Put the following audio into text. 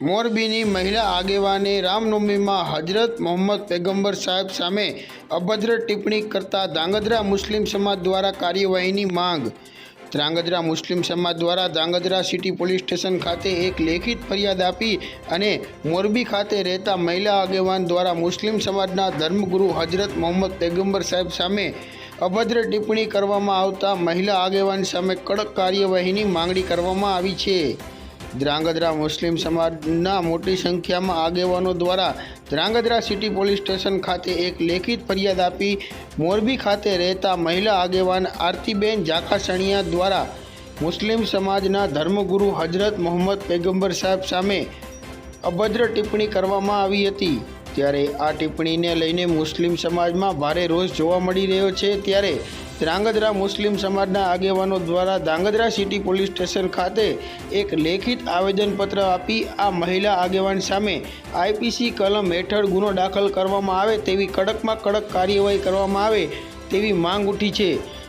મોરબીની મહિલા આગેવાને રામનવમીમાં હજરત મોહમ્મદ પેગમ્બર સાહેબ સામે અભદ્ર ટિપ્પણી કરતા ધાંગધ્રા મુસ્લિમ સમાજ દ્વારા કાર્યવાહીની માંગ. ધ્રાંગધ્રા મુસ્લિમ સમાજ દ્વારા ધ્રાંગધ્રા સિટી પોલીસ સ્ટેશન ખાતે એક લેખિત ફરિયાદ આપી અને મોરબી ખાતે રહેતા મહિલા આગેવાન દ્વારા મુસ્લિમ સમાજના ધર્મગુરુ હજરત મોહમ્મદ પેગમ્બર સાહેબ સામે અભદ્ર ટિપ્પણી કરવામાં આવતા મહિલા આગેવાન સામે કડક કાર્યવાહીની માંગણી કરવામાં આવી છે. ધ્રાંગધ્રા મુસ્લિમ સમાજના મોટી સંખ્યામાં આગેવાનો દ્વારા ધ્રાંગધ્રા સિટી પોલીસ સ્ટેશન ખાતે એક લેખિત ફરિયાદ આપી મોરબી ખાતે રહેતા મહિલા આગેવાન આરતીબેન જાકાસણિયા દ્વારા મુસ્લિમ સમાજના ધર્મગુરુ હજરત મોહમ્મદ પેગંબર સાહેબ સામે અભદ્ર ટિપ્પણી કરવામાં આવી હતી. ત્યારે આ ટિપ્પણીને લઈને મુસ્લિમ સમાજમાં ભારે રોષ જોવા મળી રહ્યો છે. ત્યારે ધ્રાંગધ્રા મુસ્લિમ સમાજના આગેવાનો દ્વારા ધ્રાંગધ્રા સિટી પોલીસ સ્ટેશન ખાતે એક લેખિત આવેદનપત્ર આપી આ મહિલા આગેવાન સામે આઈપીસી કલમ હેઠળ ગુનો દાખલ કરવામાં આવે તેવી કડકમાં કડક કાર્યવાહી કરવામાં આવે તેવી માંગ ઉઠી છે.